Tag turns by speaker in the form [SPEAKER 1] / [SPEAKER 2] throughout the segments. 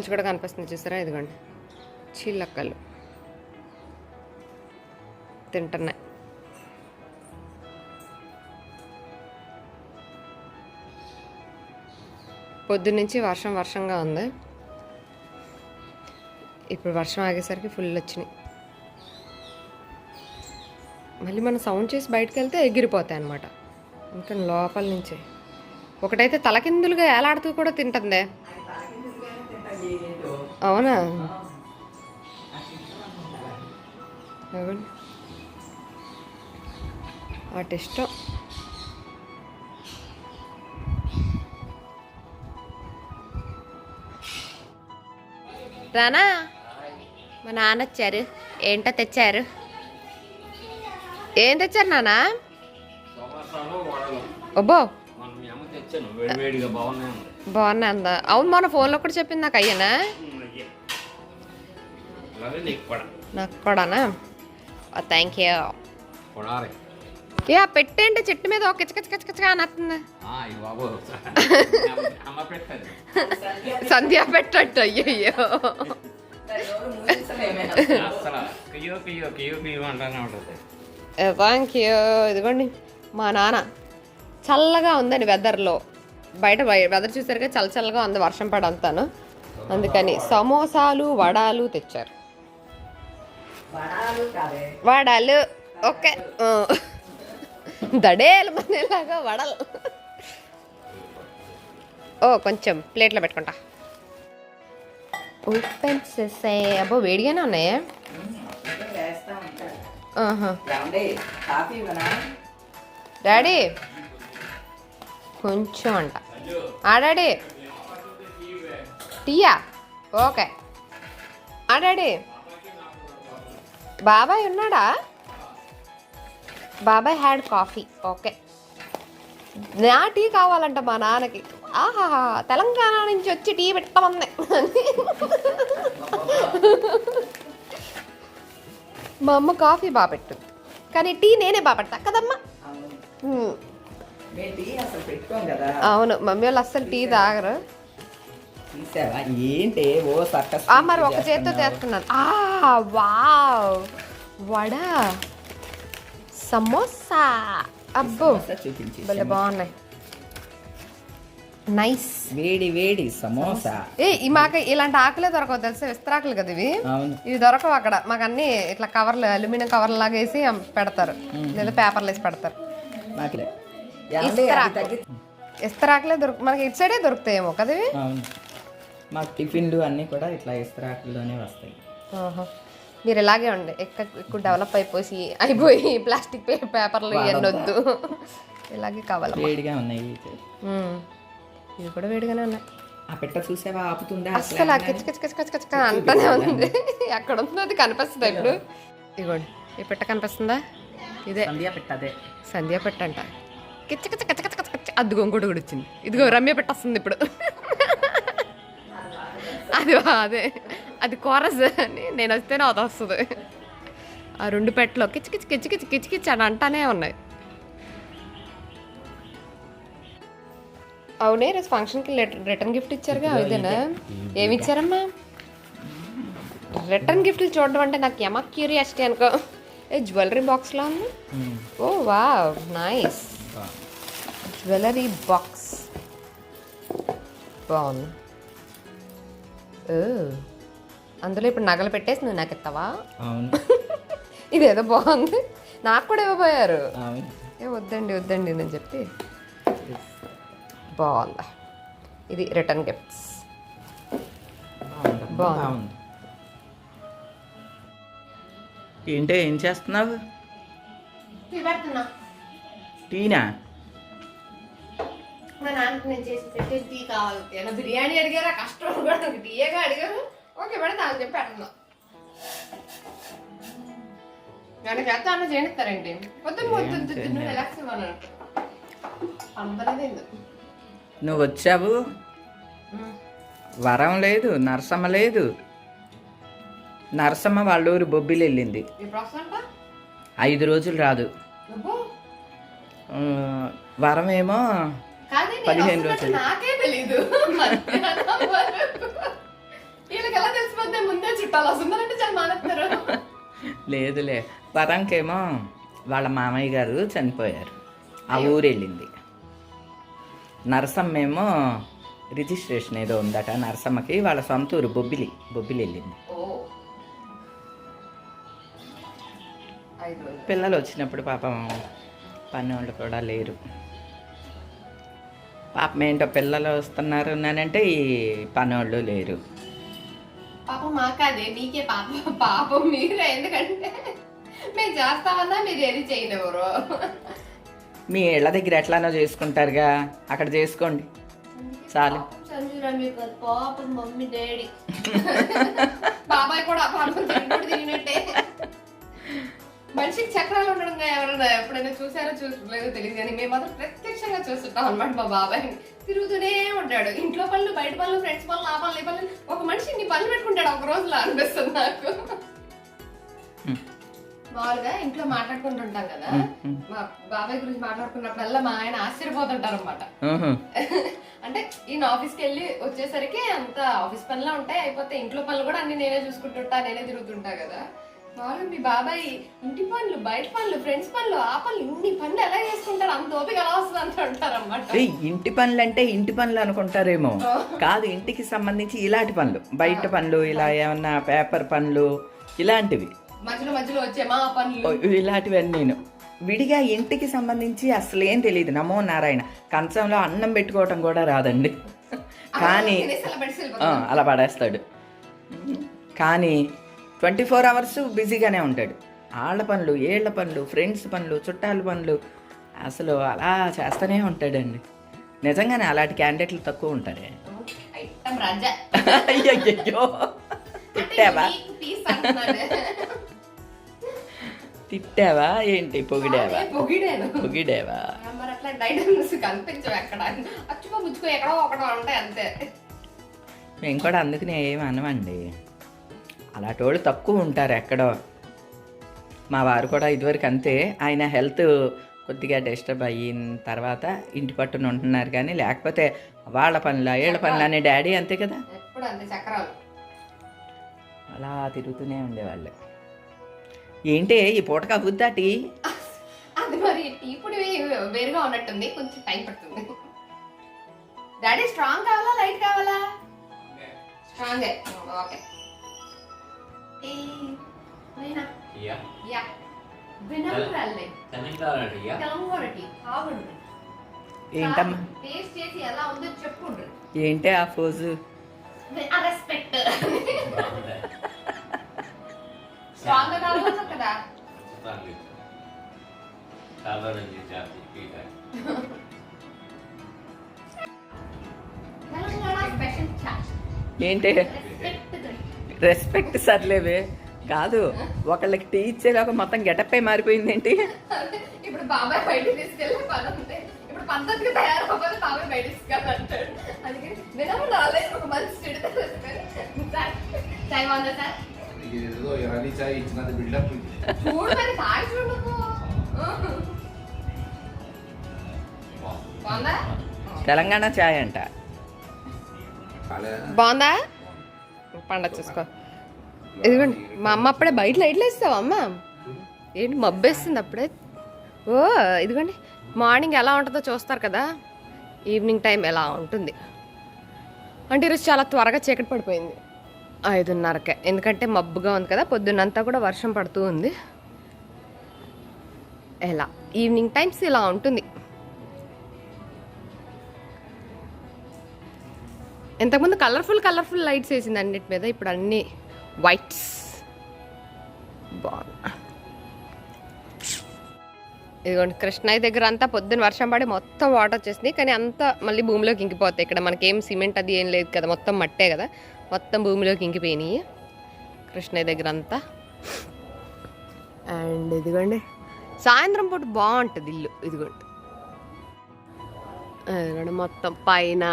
[SPEAKER 1] ఇందులోంచి కూడా కనిపిస్తుంది చూసారా? ఇదిగోండి. చీలక్కలు తింటున్నాయి. పొద్దున్నుంచి వర్షం వర్షంగా ఉంది. ఇప్పుడు వర్షం ఆగేసరికి ఫుల్ వచ్చినాయి. మళ్ళీ మనం సౌండ్ చేసి బయటకు వెళ్తే ఎగిరిపోతాయి అనమాట ఇంకా లోపల నుంచే. ఒకటైతే తలకిందులుగా ఏలాడుతూ కూడా తింటుందే. అవునా? వాటి ఇష్టం రానా? మా నాన్న వచ్చారు. ఏంటో తెచ్చారు? ఏం తెచ్చారు
[SPEAKER 2] వడలు
[SPEAKER 1] ఒబ్బో
[SPEAKER 2] బాగున్నాయి
[SPEAKER 1] అవును మన ఫోన్లో కూడా చెప్పింది నాకు అయ్యానా?
[SPEAKER 2] నీకు కూడా.
[SPEAKER 1] నాకు కూడానా? థ్యాంక్ యూ యా పెట్టేంటి? చెట్టు మీద ఒక కిచ కిచ కిచ కిచ అని వస్తుంది
[SPEAKER 2] ఈ బాబు. అమ్మ పెట్టదు.
[SPEAKER 1] సంధ్య పెట్టట్టు అయ్యయ్యో.
[SPEAKER 2] ఉంటుంది.
[SPEAKER 1] థ్యాంక్ యూ ఇదిగోండి మా నాన్న. చల్లగా ఉందండి వెదర్లో. బయట వెదర్ చూసారుగా చల్ల చల్లగా ఉంది వర్షం పడంతాను. అందుకని సమోసాలు వడాలు తెచ్చారు. వడాలు ఓకే. దడేలు మనేలాగా వడలు. ఓ కొంచెం ప్లేట్లో పెట్టుకుంటా. ఓపెన్ చేసే అబ్బో వేడిగానే ఉన్నాయా. డాడీ కొంచెం అంట. ఆ డాడీ టీయా? ఓకే. ఆ డాడీ బాబాయ్ ఉన్నాడా? బాబాయ్ హ్యాడ్ కాఫీ. ఓకే. నా టీ కావాలంట మా నాన్నకి. ఆహాహా. తెలంగాణ నుంచి వచ్చి టీ పెట్టమంది మా అమ్మ కాఫీ బాగా పెట్టుద్ది కానీ టీ నేనే బాగా పెడతా. కదమ్మా?
[SPEAKER 3] అవును
[SPEAKER 1] మమ్మీ వాళ్ళు అస్సలు టీ తాగరు.
[SPEAKER 3] ఏంటి? ఓ సర్కస్
[SPEAKER 1] ఆ మరి ఒక చేత్తో చేస్తున్నాను. ఆ వావ్. వడ సమోసా. అబ్బో.
[SPEAKER 3] చూపించి
[SPEAKER 1] భలే బాగున్నాయి. నైస్.
[SPEAKER 3] వేడి వేడి సమోసా.
[SPEAKER 1] ఏ మాకు ఇలాంటి ఆకులే దొరకవు తెలుసా? విస్తరాకులు కదా ఇవి? ఇవి దొరకవు అక్కడ. మాకు అన్ని ఇట్లా కవర్లు అల్యూమినియం కవర్ లాగా వేసి పెడతారు. లేదా పేపర్లు వేసి పెడతారు. ఇస్తరాకులే దొరుకు మనకి ఇటు సైడే దొరుకుతాయేమో కదా ఇవి?
[SPEAKER 3] అవును. మాకు టిఫిన్లు అన్నీ కూడా ఇట్లా ఇస్తరాకుల్లోనే వస్తాయి.
[SPEAKER 1] ఆహా. మీరు ఇలాగే ఉండే ఎక్కువ ఎక్కువ డెవలప్ అయిపోయి అయిపోయి ప్లాస్టిక్ పేపర్లు ఇవన్నీ వద్దు ఇలాగే కావాలి
[SPEAKER 3] వేడిగా ఉన్నాయి
[SPEAKER 1] ఇవి కూడా వేడిగానే ఉన్నాయి.
[SPEAKER 3] ఆ పెట్ట చూసావా? ఆపుతుందా?
[SPEAKER 1] అసలు కిచ కిచ కిచ కిచ కిచ అంటనే ఉంది. ఎక్కడ ఉందో అది కనిపిస్తుంది ఇప్పుడు. ఇదిగోండి. ఈ పెట్ట కనిపిస్తుందా? ఇదే.
[SPEAKER 3] సంధ్య పెట్టదే
[SPEAKER 1] సంధ్య పెట్టంట. కిచ కిచ కిచ కిచ కిచ కిచ అదిగో ఇంకోటి కూడా వచ్చింది. ఇదిగో రమ్య పెట్టొస్తుంది ఇప్పుడు. అది అదే. అది కోరస్ అని. నేను వస్తేనే అది వస్తుంది. ఆ రెండు పెట్టలో కిచ కిచ కిచ కిచ కిచ కిచ అని అంటానే ఉన్నాయి. అవునే రేపు ఫంక్షన్కి రిటర్న్ గిఫ్ట్ ఇచ్చారుగా ఇదేనా? ఏమి ఇచ్చారమ్మా? రిటర్న్ గిఫ్ట్లు చూడడం అంటే నాకు ఎమ క్యూరియాసిటీ అనుకో. ఏ జ్యువెలరీ బాక్స్లో ఉంది? ఓ వా నైస్ జ్యువెలరీ బాక్స్ బాగుంది. అందులో ఇప్పుడు నగలు పెట్టేసి నువ్వు నాకు ఇస్తావా ఇదేదో బాగుంది. నాకు కూడా ఇవ్వబోయారు. ఏ వద్దండి వద్దండి నేను చెప్పి. బాగుంది. ఇది రిటర్న్ గిఫ్ట్స్
[SPEAKER 3] బాగుంది. ఏంటే ఏం చేస్తున్నావు? టీనా?
[SPEAKER 1] మా నాన్నకి నేను చేసి పెట్టే టీ కావాలి ఏమైనా బిర్యానీ అడిగారా? కష్టం కూడా నాకు. టీయేగా అడిగారు? ఓకే చెప్పి అన్న నువ్వు రిలాక్స్
[SPEAKER 3] నువ్వు వచ్చావు? వరం లేదు నరసమ్మ లేదు. నరసమ్మ వాళ్ళ ఊరు బొబ్బిలి వెళ్ళింది. ఐదు రోజులు రాదు. వరం ఏమో పదిహేను రోజులు. లేదులే. వరంకేమో వాళ్ళ మామయ్య గారు చనిపోయారు. ఆ ఊరు వెళ్ళింది. నరసమ్మేమో రిజిస్ట్రేషన్ ఏదో ఉందట నరసమ్మకి వాళ్ళ సొంత ఊరు బొబ్బిలి బొబ్బిలి వెళ్ళింది. పిల్లలు వచ్చినప్పుడు పాపం పని వాళ్ళు కూడా లేరు. పాపం ఏంటో పిల్లలు వస్తున్నారు అంటే ఈ పని వాళ్ళు లేరు.
[SPEAKER 1] పాపం మాకాదే మీకే పాపం పాపం మీరే. ఎందుకంటే మేము చేస్తామన్నా మీరు ఏది చేయనివ్వరు.
[SPEAKER 3] మీ ఇళ్ళ దగ్గర ఎట్లానో చేసుకుంటారుగా. అక్కడ చేసుకోండి. చాలు.
[SPEAKER 1] పాపం మమ్మీ డాడీ. బాబాయ్ కూడా పాపం తిరిగినట్టే. మనిషికి చక్రాలు ఉండడం ఎవరైనా ఎప్పుడైనా చూసారో చూసలేదో తెలియదు కానీ మేము మాత్రం ప్రత్యక్షంగా చూస్తుంటాం అనమాట మా బాబాయ్. తిరుగుతూనే ఉంటాడు. ఇంట్లో పనులు బయట పనులు ఫ్రెండ్స్ పనులు ఆ పనులు ఈ పనులు. ఒక మనిషి ఇన్ని పనులు పెట్టుకుంటాడు ఒక రోజులో అనిపిస్తుంది నాకు. మామూలుగా ఇంట్లో మాట్లాడుకుంటుంటాం కదా. మా బాబాయ్ గురించి మాట్లాడుకున్నప్పుడల్లా మా ఆయన ఆశ్చర్యపోతుంటారు అనమాట. అంటే ఈయన ఆఫీస్కి వెళ్ళి వచ్చేసరికి అంత ఆఫీస్ పనులు ఉంటాయి అయిపోతే ఇంట్లో పనులు కూడా అన్ని నేనే చూసుకుంటుంటా నేనే తిరుగుతుంటా కదా. మీ బాబాయ్ ఇంటి పనులు బయట పనులు ఫ్రెండ్స్ పనులు ఆ పనులు ఇన్ని పనులు ఎలా చేసుకుంటారు? అంత ఓపిక ఎలా వస్తుంది అంత
[SPEAKER 3] ఇంటి పనులు అంటే ఇంటి పనులు అనుకుంటారేమో. కాదు ఇంటికి సంబంధించి ఇలాంటి పనులు బయట పనులు ఇలా ఏమన్నా పేపర్ పనులు ఇలాంటివి.
[SPEAKER 1] మధ్యలో మధ్యలో వచ్చే మా పనులు.
[SPEAKER 3] ఇలాంటివన్నీ నేను. విడిగా ఇంటికి సంబంధించి అసలు ఏం తెలియదు. నమో నారాయణ. కంచంలో అన్నం పెట్టుకోవటం కూడా రాదండి. కానీ.
[SPEAKER 1] అలా
[SPEAKER 3] పడేస్తాడు. కానీ ట్వంటీ ఫోర్ అవర్స్ బిజీగానే ఉంటాడు. ఆళ్ళ పనులు ఏళ్ళ పనులు ఫ్రెండ్స్ పనులు చుట్టాల పనులు అసలు అలా చేస్తూనే ఉంటాడండి. నిజంగానే అలాంటి క్యాండిడేట్లు తక్కువ ఉంటారే. అయ్యయ్యో తిట్టావా. తిట్టావా? ఏంటి? పొగిడావా? పొగిడావా? మేము కూడా అందుకనే ఏమి అనమండి. అలాంటి వాళ్ళు తక్కువ ఉంటారు ఎక్కడో. మా వారు కూడా ఇదివరకు అంతే. ఆయన హెల్త్ కొద్దిగా డిస్టర్బ్ అయిన తర్వాత ఇంటి పట్టున ఉంటున్నారు కానీ లేకపోతే వాళ్ళ పనుల ఏళ్ళ పనులు అనే డాడీ అంతే కదా. అలా తిరుగుతూనే ఉండేవాళ్ళు. ఏంటి ఈ పూటక బుద్దాటి
[SPEAKER 1] అది మరి టీ పొడి వేరుగా ఉన్నట్టుంది. కొంచెం టైం పడుతుంది. డాడీ స్ట్రాంగ్ కావాలా? లైట్ కావాలా? స్ట్రాంగే. ఓకే.
[SPEAKER 2] తెలంగాణ
[SPEAKER 3] ఏంటమ్మా?
[SPEAKER 1] టేస్ట్ చేసి ఎలా ఉందో చెప్పుండ్రి.
[SPEAKER 3] ఏంటి ఆ ఫోజు?
[SPEAKER 1] రెస్పెక్ట్. స్ట్రాంగ్ కదా. Telangana special chat.
[SPEAKER 3] ఏంటి?
[SPEAKER 1] రెస్పెక్ట్
[SPEAKER 3] సర్లేవే. కాదు ఒకళ్ళకి టీ ఇచ్చేలాగా మొత్తం గెటప్ అయి మారిపోయింది ఏంటి?
[SPEAKER 1] ఇప్పుడు బాబాయ్ బయటికి తీసుకెళ్ళి పని ఉంది. ఇప్పుడు పద్ధతిగా తయారవ్వకపోతే బాబాయ్ బయట తీసుకెళ్ళంటాడు అందుకని వినము రాలేదు ఒక మంచి చెడు తెలుసుకొని. సార్ చాయ్ బాగుందా సార్?
[SPEAKER 4] ఏదో ఇరానీ చాయ్ ఇచ్చినంత బిల్డప్
[SPEAKER 1] చూడు మరి తాగి చూడు నువ్వు. బాగుందా.
[SPEAKER 3] తెలంగాణ ఛాయ్ అంట.
[SPEAKER 1] బాగుందా? పండగ చూసుకో. ఇదిగోండి మా అమ్మ అప్పుడే బయట లైట్లు వేస్తావా అమ్మ? ఏంటి మబ్బేస్తుంది అప్పుడే? ఓ ఇదిగోండి మార్నింగ్ ఎలా ఉంటుందో చూస్తారు కదా? ఈవినింగ్ టైం ఎలా ఉంటుంది? అంటే ఈరోజు చాలా త్వరగా చీకటి పడిపోయింది. ఐదున్నరకే. ఎందుకంటే మబ్బుగా ఉంది కదా పొద్దున్నంతా కూడా వర్షం పడుతూ ఉంది. ఎలా? ఈవినింగ్ టైమ్స్ ఇలా ఉంటుంది. ఇంతకుముందు కలర్ఫుల్ కలర్ఫుల్ లైట్స్ వేసింది అన్నిటి మీద ఇప్పుడు అన్ని వైట్స్ బాగున్నా ఇదిగోండి కృష్ణయ్య దగ్గర అంతా పొద్దున్న వర్షం పడి మొత్తం వాటర్ వచ్చేసింది. కానీ అంతా మళ్ళీ భూమిలోకి ఇంకిపోతాయి. ఇక్కడ మనకేం సిమెంట్ అది ఏం లేదు కదా మొత్తం మట్టే కదా. మొత్తం భూమిలోకి ఇంకిపోయినాయి. కృష్ణయ్య దగ్గర అంతా. అండ్ ఇదిగోండి సాయంత్రం పూట బాగుంటుంది ఇల్లు. ఇదిగోండి. ఇదిగోండి మొత్తం పైన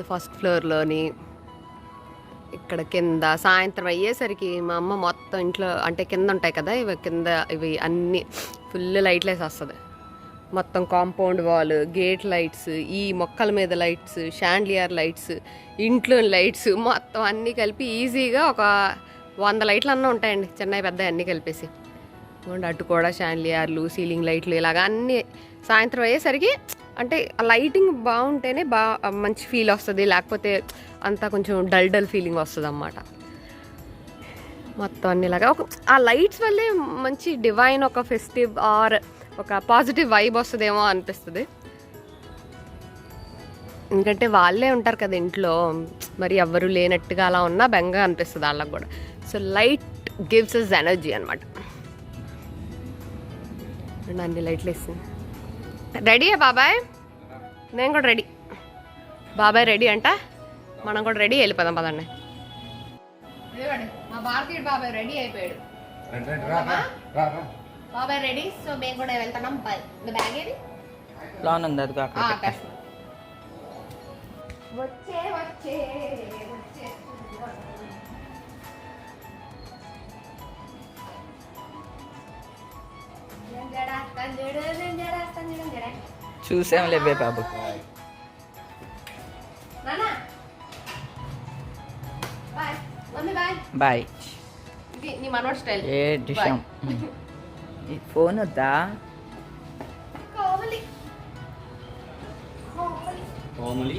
[SPEAKER 1] ఫస్ట్ ఫ్లోర్లోని ఇక్కడ కింద సాయంత్రం అయ్యేసరికి మా అమ్మ మొత్తం ఇంట్లో అంటే కింద ఉంటాయి కదా ఇవి కింద ఇవి అన్ని ఫుల్ లైట్లు వేసేస్తుంది. మొత్తం కాంపౌండ్ వాల్ గేట్ లైట్స్ ఈ మొక్కల మీద లైట్స్ షాండ్లియర్ లైట్స్ ఇంట్లో లైట్స్ మొత్తం అన్నీ కలిపి ఈజీగా ఒక వంద లైట్లు అన్నీ ఉంటాయండి చిన్నవి పెద్ద అన్నీ కలిపేసి. అటు కూడా షాండ్లియర్లు సీలింగ్ లైట్లు ఇలాగ అన్నీ సాయంత్రం అయ్యేసరికి అంటే ఆ లైటింగ్ బాగుంటేనే బా మంచి ఫీల్ వస్తుంది. లేకపోతే అంతా కొంచెం డల్ డల్ ఫీలింగ్ వస్తుంది అన్నమాట మొత్తం అన్ని ఇలాగా. ఒక ఆ లైట్స్ వల్లే మంచి డివైన్ ఒక ఫెస్టివ్ ఆర్ ఒక పాజిటివ్ వైబ్ వస్తుందేమో అనిపిస్తుంది. ఎందుకంటే వాళ్ళే ఉంటారు కదా ఇంట్లో. మరి ఎవ్వరు లేనట్టుగా అలా ఉన్నా బెంగ అనిపిస్తుంది వాళ్ళకి కూడా. So light gives us energy అనమాట అన్ని లైట్లు వేసింది రెడీయా బాబాయ్? నేను కూడా రెడీ. బాబాయ్ రెడీ అంట. మనం కూడా రెడీ వెళ్ళిపోదాం పదండి. మా భారతీయుడు బాబాయ్ రెడీ అయిపోయాడు.
[SPEAKER 4] రండి, రండి, రా, రా, రా, రా.
[SPEAKER 1] బాబాయ్ రెడీ సో మేము కూడా వెళ్తున్నాం. బ్యాగ్ ఏది?
[SPEAKER 3] లోన్ ఉంది అది
[SPEAKER 1] ఆ, కష్టం. వచ్చే వచ్చే
[SPEAKER 3] చూసాం లేవే బాబు.
[SPEAKER 1] నాన్న బాయ్.
[SPEAKER 3] ఏ డిషం. ఈ ఫోన్ వద్దా?
[SPEAKER 1] కావాలి కావాలి
[SPEAKER 2] కోమలి.